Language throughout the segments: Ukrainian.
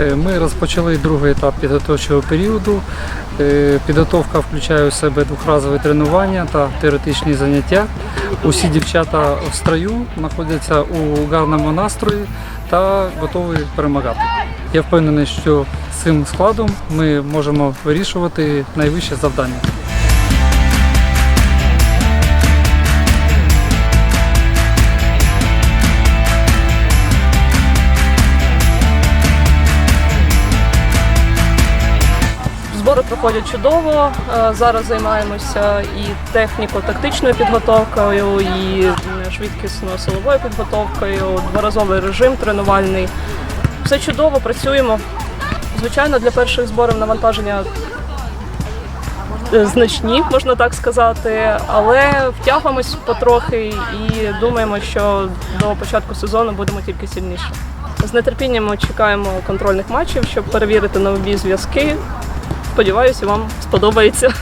Е, Ми розпочали другий етап підготовчого періоду. Е, Підготовка включає у себе двохразове тренування та теоретичні заняття. Усі дівчата в строю знаходяться у гарному настрої та готові перемагати. Я впевнений, що з цим складом ми можемо вирішувати найвище завдання. Збори проходять чудово. Е, Зараз займаємося і техніко-тактичною підготовкою, і м, швидкісно-силовою підготовкою, дворазовий режим тренувальний. Все чудово, працюємо. Звичайно, для перших зборів навантаження е, значні, можна так сказати, але втягуємось потрохи і думаємо, що до початку сезону будемо тільки сильніші. З нетерпінням чекаємо контрольних матчів, щоб перевірити нові зв'язки. Сподіваюся, вам сподобається.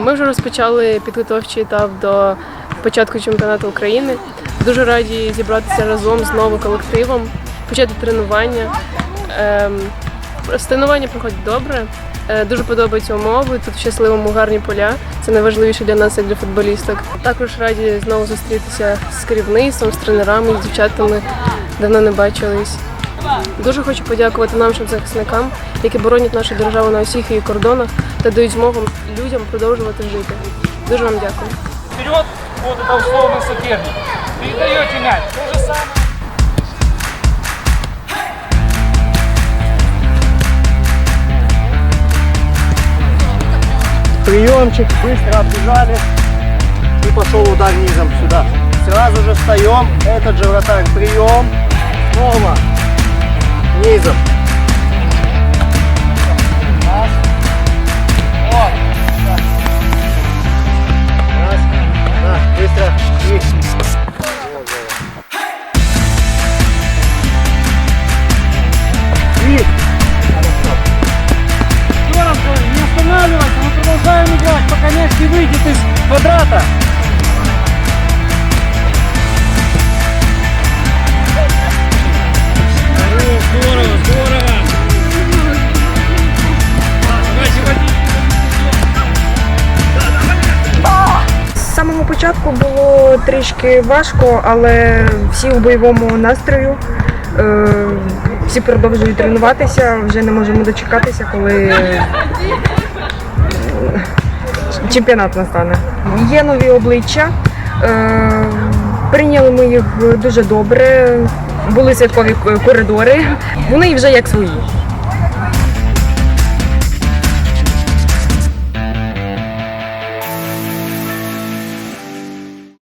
Ми вже розпочали підготовчий етап до початку чемпіонату України. Дуже раді зібратися разом з новим колективом, почати тренування. Ем, Тренування проходить добре. Е, Дуже подобаються умови. Тут в щасливому гарні поля. Це найважливіше для нас, як для футболісток. Також раді знову зустрітися з керівництвом, з тренерами, з дівчатами. Давно не бачились. Дуже хочу подякувати нашим захисникам, які боронять нашу державу на усіх її кордонах та дають змогу людям продовжувати жити. Дуже вам дякую. вперед, вот это условный соперник. Передаете мяч. Приемчик, быстро отбежали. И пошел удар низом сюда. Сразу же встаем. Этот же вратарь. Прием. Снова. Низом. З самого початку було трішки важко, але всі у бойовому настрою. Е, Всі продовжують тренуватися, вже не можемо дочекатися, коли е, чемпіонат настане. Є нові обличчя. е, Прийняли ми їх дуже добре. Були святкові коридори. Вони вже як свої.